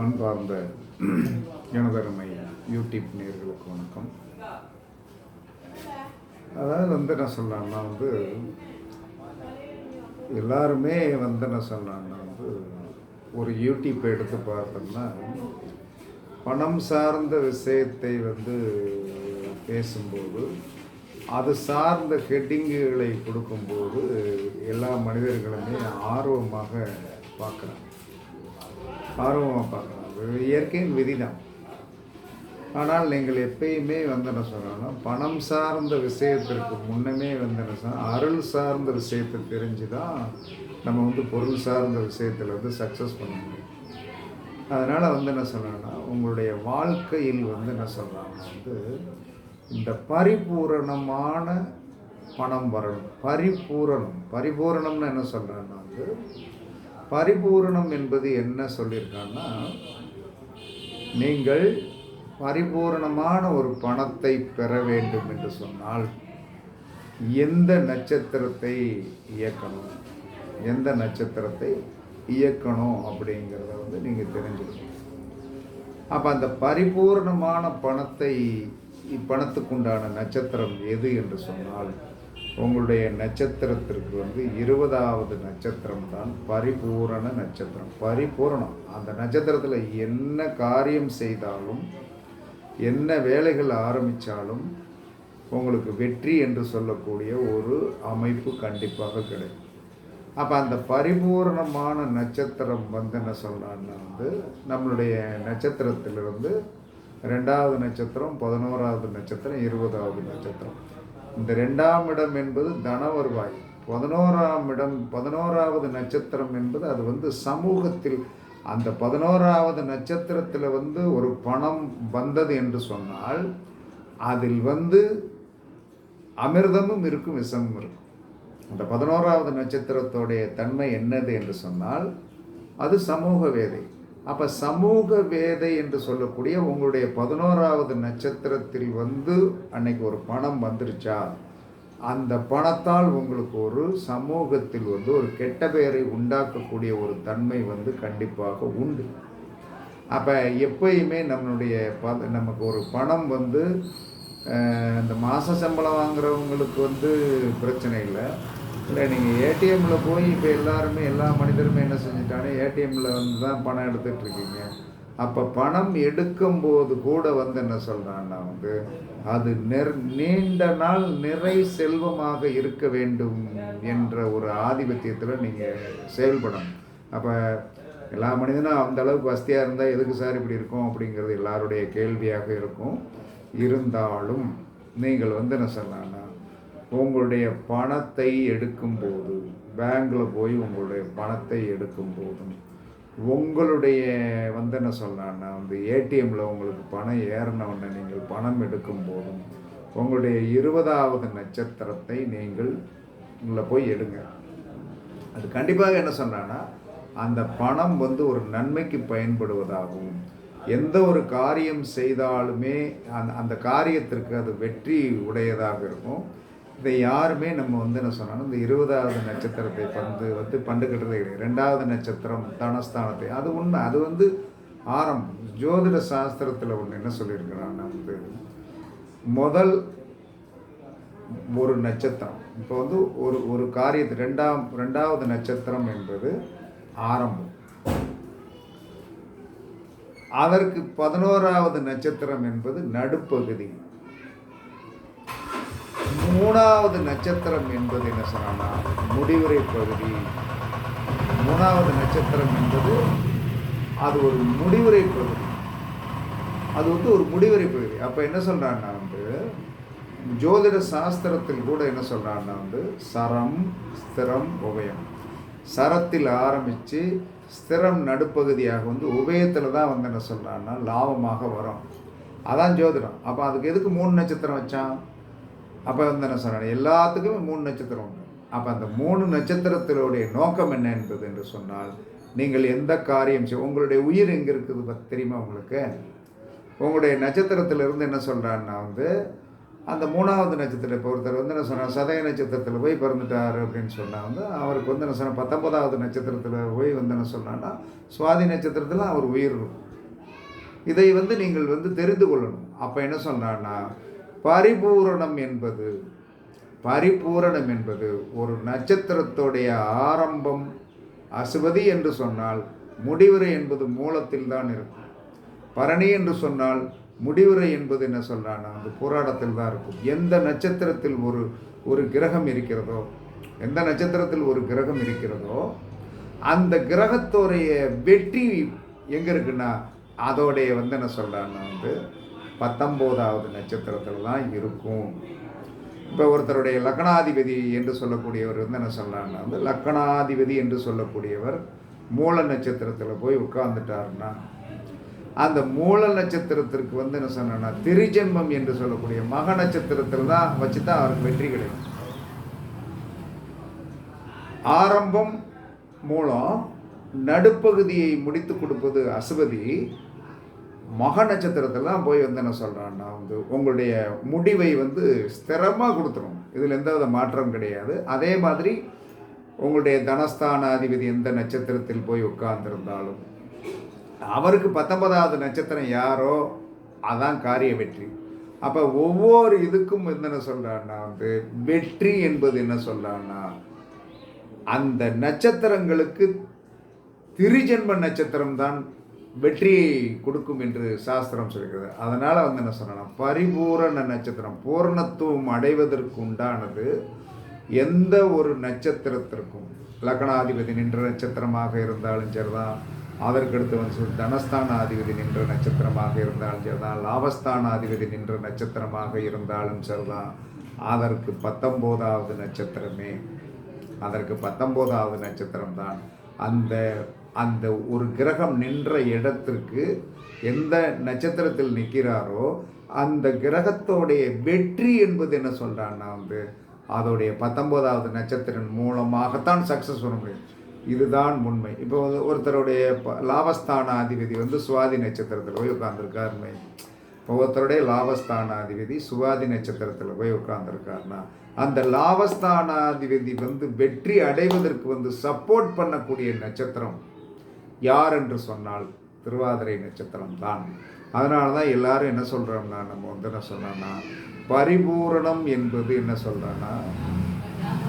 அன்பார்ந்த எனதருமை யூடியூப் நேர்களுக்கு வணக்கம். அதாவது வந்து என்ன சொல்லலாம்னா வந்து எல்லாருமே வந்து என்ன சொல்லலாம்னா வந்து ஒரு யூடியூப் எடுத்து பார்த்தோம்னா பணம் சார்ந்த விஷயத்தை வந்து பேசும்போது அது சார்ந்த ஹெட்டிங்குகளை கொடுக்கும்போது எல்லா மனிதர்களுமே ஆர்வமாக பார்க்குறாங்க. ஆர்வமாக பார்க்கலாம் அது இயற்கையின் விதி தான் ஆனால் நீங்கள் எப்பயுமே வந்து என்ன சொல்லணும்னா பணம் சார்ந்த விஷயத்திற்கு முன்னமே வந்து என்ன சொன்னால் அருள் சார்ந்த விஷயத்தை தெரிஞ்சு தான் நம்ம வந்து பொருள் சார்ந்த விஷயத்தில் வந்து சக்ஸஸ் பண்ண முடியும். அதனால் வந்து என்ன சொல்லணும்னா உங்களுடைய வாழ்க்கையில் வந்து என்ன சொல்கிறாங்கன்னா வந்து இந்த பரிபூரணமான பணம் வரணும். பரிபூரணம். பரிபூரணம்னு என்ன சொல்கிறேன்னா வந்து பரிபூரணம் என்பது என்ன சொல்லியிருக்காங்கன்னா நீங்கள் பரிபூரணமான ஒரு பணத்தை பெற வேண்டும் என்று சொன்னால் எந்த நட்சத்திரத்தை இயக்கணும்? எந்த நட்சத்திரத்தை இயக்கணும் அப்படிங்கிறத வந்து நீங்கள் தெரிஞ்சுக்கணும். அப்போ அந்த பரிபூர்ணமான பணத்தை பணத்துக்குண்டான நட்சத்திரம் எது என்று சொன்னால் உங்களுடைய நட்சத்திரத்திற்கு வந்து இருபதாவது நட்சத்திரம் தான் பரிபூரண நட்சத்திரம். பரிபூரணம். அந்த நட்சத்திரத்தில் என்ன காரியம் செய்தாலும் என்ன வேலைகள் ஆரம்பித்தாலும் உங்களுக்கு வெற்றி என்று சொல்லக்கூடிய ஒரு அமைப்பு கண்டிப்பாக கிடைக்கும். அப்போ அந்த பரிபூரணமான நட்சத்திரம் வந்து என்ன சொல்கிறான்னா வந்து நம்மளுடைய நட்சத்திரத்திலிருந்து ரெண்டாவது நட்சத்திரம் பதினோராவது நட்சத்திரம் இருபதாவது நட்சத்திரம். இந்த ரெண்டாம் இடம் என்பது தன வருவாய் பதினோராம் இடம் பதினோராவது நட்சத்திரம் என்பது அது வந்து சமூகத்தில் அந்த பதினோராவது நட்சத்திரத்தில் வந்து ஒரு பணம் வந்தது என்று சொன்னால் அதில் வந்து அமிர்தமும் இருக்கும் விஷமும் இருக்கும். அந்த பதினோராவது நட்சத்திரத்தோடைய தன்மை என்னது என்று சொன்னால் அது சமூக வேதை. அப்போ சமூக வேதை என்று சொல்லக்கூடிய உங்களுடைய பதினோராவது நட்சத்திரத்தில் வந்து அன்னைக்கு ஒரு பணம் வந்துருச்சா? அந்த பணத்தால் உங்களுக்கு ஒரு சமூகத்தில் வந்து ஒரு கெட்ட பெயரை உண்டாக்கக்கூடிய ஒரு தன்மை வந்து கண்டிப்பாக உண்டு. அப்போ எப்பயுமே நம்மளுடைய பத நமக்கு ஒரு பணம் வந்து இந்த மாத சம்பளம் வாங்குறவங்களுக்கு வந்து பிரச்சனை இல்லை. இல்லை நீங்கள் ஏடிஎம்மில் போய் இப்போ எல்லாருமே எல்லா மனிதருமே என்ன செஞ்சுட்டானே ஏடிஎம்மில் வந்து தான் பணம் எடுத்துகிட்டு இருக்கீங்க அப்போ பணம் எடுக்கும்போது கூட வந்து என்ன சொல்கிறான்னா வந்து அது நெர் நீண்ட நாள் நிறை செல்வமாக இருக்க வேண்டும் என்ற ஒரு ஆதிபத்தியத்தில் நீங்கள் செயல்படணும். அப்போ எல்லா மனிதனும் அந்த அளவுக்கு வசதியாக இருந்தால் எதுக்கு சார் இப்படி இருக்கும் அப்படிங்கிறது எல்லாருடைய கேள்வியாக இருக்கும். இருந்தாலும் நீங்கள் வந்து என்ன சொல்லலாம்னா உங்களுடைய பணத்தை எடுக்கும்போது பேங்கில் போய் உங்களுடைய பணத்தை எடுக்கும் போதும் உங்களுடைய வந்து என்ன சொல்லலான்னா வந்து ஏடிஎம்மில் உங்களுக்கு பணம் ஏறினவுடனே நீங்கள் பணம் எடுக்கும்போதும் உங்களுடைய இருபதாவது நட்சத்திரத்தை நீங்கள் உள்ள போய் எடுங்க. அது கண்டிப்பாக என்ன சொன்னான்னா அந்த பணம் வந்து ஒரு நன்மைக்கு பயன்படுவதாகவும் எந்த ஒரு காரியம் செய்தாலுமே அந்த அந்த காரியத்திற்கு அது வெற்றி உடையதாக இருக்கும். இதை யாருமே நம்ம வந்து என்ன சொன்னாலும் இந்த இருபதாவது நட்சத்திரத்தை பந்து வந்து பண்டுகிட்டதே கிடையாது. ரெண்டாவது நட்சத்திரம் தனஸ்தானத்தை. அது உண்மை. அது வந்து ஆரம்பம் ஜோதிட சாஸ்திரத்தில் ஒன்று என்ன சொல்லியிருக்கிறான்னா வந்து முதல் ஒரு நட்சத்திரம். இப்போ வந்து ஒரு ஒரு காரியத்து ரெண்டாம் ரெண்டாவது நட்சத்திரம் என்பது ஆரம்பம் அதற்கு பதினோராவது நட்சத்திரம் என்பது நடுப்பகுதி. மூணாவது நட்சத்திரம் என்பது என்ன சொன்னா முடிவுரை பகுதி. மூணாவது நட்சத்திரம் என்பது அது ஒரு முடிவுரை பகுதி. அது வந்து ஒரு முடிவுரை பகுதி. அப்போ என்ன சொல்கிறான்னா வந்து ஜோதிட சாஸ்திரத்தில் கூட என்ன சொல்கிறான்னா வந்து சரம் ஸ்திரம் உபயம். சரத்தில் ஆரம்பித்து ஸ்திரம் நடுப்பகுதியாக வந்து உபயத்தில் தான் வந்து என்ன சொல்கிறான்னா லாபமாக வரும். அதான் ஜோதிடம். அப்போ அதுக்கு எதுக்கு மூணு நட்சத்திரம் வச்சான்? அப்போ வந்து என்ன சொன்னாங்க எல்லாத்துக்குமே மூணு நட்சத்திரம் உண்டு. அப்போ அந்த மூணு நட்சத்திரத்தினுடைய நோக்கம் என்ன என்பது என்று சொன்னால் நீங்கள் எந்த காரியம் செய் உங்களுடைய உயிர் எங்கே இருக்குது தெரியுமா உங்களுக்கு? உங்களுடைய நட்சத்திரத்திலிருந்து என்ன சொல்கிறான்னா வந்து அந்த மூணாவது நட்சத்திரத்தை பொறுத்தர் வந்து என்ன சொன்னார்? சதய நட்சத்திரத்தில் போய் பிறந்துட்டார் அப்படின்னு சொன்னால் வந்து அவருக்கு வந்து என்ன சொன்னால் பத்தொன்பதாவது நட்சத்திரத்தில் போய் வந்து என்ன சொன்னான்னா சுவாதி நட்சத்திரத்தில் அவர் உயிர் இதை வந்து நீங்கள் வந்து தெரிந்து கொள்ளணும். அப்போ என்ன சொல்றான்னா பரிபூரணம் என்பது பரிபூரணம் என்பது ஒரு நட்சத்திரத்துடைய ஆரம்பம் அசுவதி என்று சொன்னால் முடிவுரை என்பது மூலத்தில் தான் இருக்கும். பரணி என்று சொன்னால் முடிவுரை என்பது என்ன சொல்றான்னா அந்த போராடத்தில் தான் இருக்கும். எந்த நட்சத்திரத்தில் ஒரு ஒரு கிரகம் இருக்கிறதோ எந்த நட்சத்திரத்தில் ஒரு கிரகம் இருக்கிறதோ அந்த கிரகத்தோடைய வெற்றி எங்கே இருக்குன்னா அதோடைய வந்து என்ன சொல்கிறான்னா வந்து பத்தொம்போதாவது நட்சத்திரத்தில் தான் இருக்கும். இப்போ ஒருத்தருடைய லக்னாதிபதி என்று சொல்லக்கூடியவர் வந்து என்ன சொல்கிறாருன்னா வந்து லக்னாதிபதி என்று சொல்லக்கூடியவர் மூல நட்சத்திரத்தில் போய் உட்கார்ந்துட்டாருன்னா அந்த மூல நட்சத்திரத்திற்கு வந்து என்ன சொன்னா திரிஜென்மம் என்று சொல்லக்கூடிய மக நட்சத்திரத்தில் தான் வச்சு தான் அவருக்கு வெற்றி கிடைக்கும். ஆரம்பம் மூலம் நடுப்பகுதியை முடித்து கொடுப்பது அசுபதி மக நட்சத்திரத்தெல்லாம் போய் வந்து என்ன சொல்கிறான்னா வந்து உங்களுடைய முடிவை வந்து ஸ்திரமாக கொடுத்துரும். இதில் எந்த வித மாற்றம் கிடையாது. அதே மாதிரி உங்களுடைய தனஸ்தானாதிபதி எந்த நட்சத்திரத்தில் போய் உட்கார்ந்துருந்தாலும் அவருக்கு பத்தொன்பதாவது நட்சத்திரம் யாரோ அதான் காரிய வெற்றி. அப்போ ஒவ்வொரு இதுக்கும் வந்து என்ன சொல்கிறான்னா வந்து வெற்றி என்பது என்ன சொல்கிறான்னா அந்த நட்சத்திரங்களுக்கு திரிஜென்ம நட்சத்திரம் தான் வெற்றியை கொடுக்கும் என்று சாஸ்திரம் சொல்கிறது. அதனால் வந்து என்ன சொல்லணும் பரிபூரண நட்சத்திரம் பூரணத்துவம் அடைவதற்கு உண்டானது எந்த ஒரு நட்சத்திரத்திற்கும் லக்னாதிபதி நின்ற நட்சத்திரமாக இருந்தாலும் சரிதான். அதற்கடுத்து வந்து தனஸ்தான அதிபதி நின்ற நட்சத்திரமாக இருந்தாலும் சரிதான். லாபஸ்தானாதிபதி நின்ற நட்சத்திரமாக இருந்தாலும் சரிதான். அதற்கு பத்தொம்போதாவது நட்சத்திரமே. அதற்கு பத்தொம்போதாவது நட்சத்திரம் தான் அந்த அந்த ஒரு கிரகம் நின்ற இடத்திற்கு எந்த நட்சத்திரத்தில் நிற்கிறாரோ அந்த கிரகத்தோடைய வெற்றி என்பது என்ன சொல்கிறான்னா வந்து அதோடைய பத்தொம்போதாவது நட்சத்திரம் மூலமாகத்தான் சக்ஸஸ் பண்ண முடியும். இதுதான் உண்மை. இப்போ வந்து ஒருத்தருடைய ப- லாபஸ்தான அதிபதி வந்து சுவாதி நட்சத்திரத்தில் போய் உட்காந்துருக்காருமே இப்போ ஒருத்தருடைய லாபஸ்தானாதிபதி சுவாதி நட்சத்திரத்தில் போய் உட்காந்துருக்காருன்னா அந்த லாபஸ்தானாதிபதி வந்து வெற்றி அடைவதற்கு வந்து சப்போர்ட் பண்ணக்கூடிய நட்சத்திரம் யார் என்று சொன்னால் திருவாதிரை நட்சத்திரம் தான் அதனால தான் எல்லாரும் என்ன சொல்கிறோம்னா நம்ம வந்து என்ன சொல்கிறோம்னா பரிபூரணம் என்பது என்ன சொல்கிறோன்னா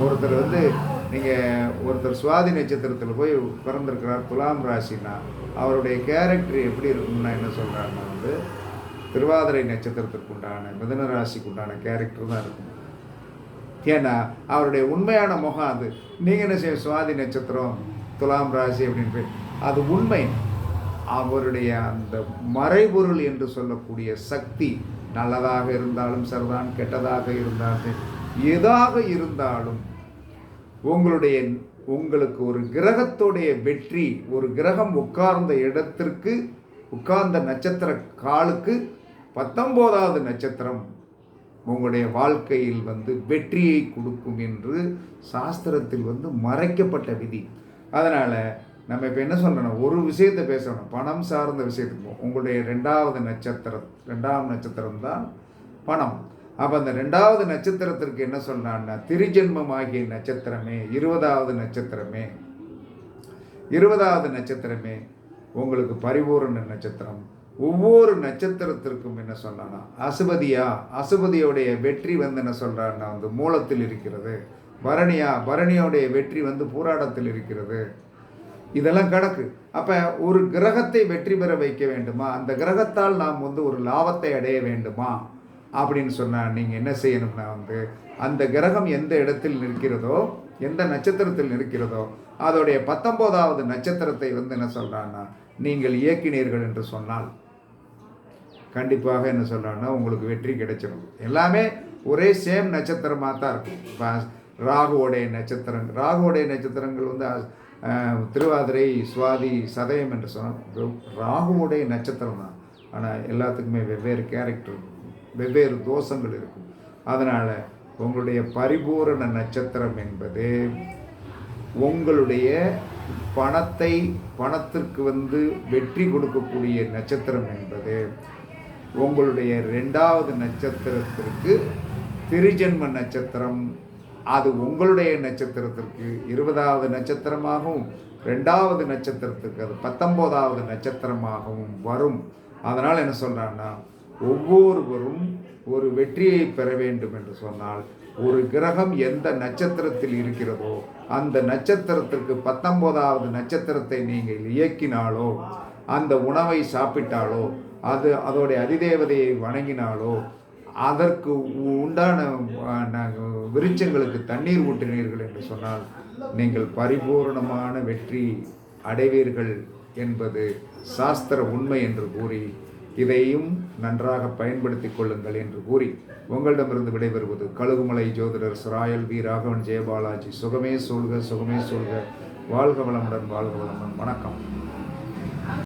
ஒருத்தர் வந்து நீங்கள் ஒருத்தர் சுவாதி நட்சத்திரத்தில் போய் பிறந்திருக்கிறார் துலாம் ராசினா அவருடைய கேரக்டர் எப்படி இருக்கும்னா என்ன சொல்கிறாருன்னா வந்து திருவாதிரை நட்சத்திரத்திற்கு உண்டான மிதன ராசிக்கு உண்டான கேரக்டர் தான் இருக்கும். ஏன்னா அவருடைய உண்மையான முகம் அது. நீங்கள் என்ன செய்ய சுவாதி நட்சத்திரம் துலாம் ராசி அப்படின்னு போய் அது உண்மை. அவருடைய அந்த மறைபொருள் என்று சொல்லக்கூடிய சக்தி நல்லதாக இருந்தாலும் சரிதான் கெட்டதாக இருந்தாலும் எதாக இருந்தாலும் உங்களுடைய உங்களுக்கு ஒரு கிரகத்துடைய வெற்றி ஒரு கிரகம் உட்கார்ந்த இடத்திற்கு உட்கார்ந்த நட்சத்திர காலுக்கு பத்தொம்போதாவது நட்சத்திரம் உங்களுடைய வாழ்க்கையில் வந்து வெற்றியை கொடுக்கும் என்று சாஸ்திரத்தில் வந்து மறைக்கப்பட்ட விதி. அதனால் நம்ம இப்போ என்ன சொல்லணும்? ஒரு விஷயத்தை பேசணும். பணம் சார்ந்த விஷயத்துக்கு உங்களுடைய ரெண்டாவது நட்சத்திரம் ரெண்டாவது நட்சத்திரம் தான் பணம். அப்போ அந்த ரெண்டாவது நட்சத்திரத்திற்கு என்ன சொல்றான்னா திருஜென்மமாகிய நட்சத்திரமே இருபதாவது நட்சத்திரமே. இருபதாவது நட்சத்திரமே உங்களுக்கு பரிபூரண நட்சத்திரம். ஒவ்வொரு நட்சத்திரத்திற்கும் என்ன சொன்னான்னா அசுபதியா? அசுபதியோடைய வெற்றி வந்து என்ன சொல்கிறான்னா வந்து மூலத்தில் இருக்கிறது. பரணியா? பரணியோடைய வெற்றி வந்து போராடத்தில் இருக்கிறது. இதெல்லாம் கணக்கு. அப்போ ஒரு கிரகத்தை வெற்றி பெற வைக்க வேண்டுமா? அந்த கிரகத்தால் நாம் வந்து ஒரு லாபத்தை அடைய வேண்டுமா? அப்படின்னு சொன்னால் நீங்கள் என்ன செய்யணும்னா வந்து அந்த கிரகம் எந்த இடத்தில் நிற்கிறதோ எந்த நட்சத்திரத்தில் நிற்கிறதோ அதோடைய பத்தொம்போதாவது நட்சத்திரத்தை வந்து என்ன சொல்கிறான்னா நீங்கள் இயக்கினீர்கள் என்று சொன்னால் கண்டிப்பாக என்ன சொல்கிறான்னா உங்களுக்கு வெற்றி கிடைச்சிடும் எல்லாமே ஒரே சேம் நட்சத்திரமாக தான் இருக்கும். இப்போ ராகுவோடைய நட்சத்திரம் ராகுவோடைய நட்சத்திரங்கள் வந்து திருவாதிரை சுவாதி சதயம் என்று சொன்னால் ராகுவுடைய நட்சத்திரம் தான். ஆனால் எல்லாத்துக்குமே வெவ்வேறு கேரக்டர் வெவ்வேறு தோஷங்கள் இருக்கும். அதனால் உங்களுடைய பரிபூரண நட்சத்திரம் என்பது உங்களுடைய பணத்தை பணத்திற்கு வந்து வெற்றி கொடுக்கக்கூடிய நட்சத்திரம் என்பது உங்களுடைய ரெண்டாவது நட்சத்திரத்திற்கு திருஜென்ம நட்சத்திரம் அது உங்களுடைய நட்சத்திரத்திற்கு இருபதாவது நட்சத்திரமாகவும் ரெண்டாவது நட்சத்திரத்துக்கு அது பத்தொம்போதாவது நட்சத்திரமாகவும் வரும். அதனால் என்ன சொல்கிறான்னா ஒவ்வொருவரும் ஒரு வெற்றியை பெற வேண்டும் என்று சொன்னால் ஒரு கிரகம் எந்த நட்சத்திரத்தில் இருக்கிறதோ அந்த நட்சத்திரத்திற்கு பத்தொம்போதாவது நட்சத்திரத்தை நீங்கள் இயக்கினாலோ அந்த உணவை சாப்பிட்டாலோ அது அதோடைய அதிதேவதையை வணங்கினாலோ அதற்கு உண்டான நாங்கள் ந- தண்ணீர் ஊற்றினீர்கள் என்று சொன்னால் நீங்கள் பரிபூரணமான வெற்றி அடைவீர்கள் என்பது சாஸ்திர உண்மை என்று கூறி இதையும் நன்றாக பயன்படுத்திக் கொள்ளுங்கள் என்று கூறி உங்களிடமிருந்து விடைபெறுவது கழுகுமலை ஜோதிடர் சிராயல் வி. ராகவன் ஜெயபாலாஜி. சுகமே சொல்க சுகமே சொல்க வாழ்க வளமுடன் வாழ்க வளமுடன். வணக்கம்.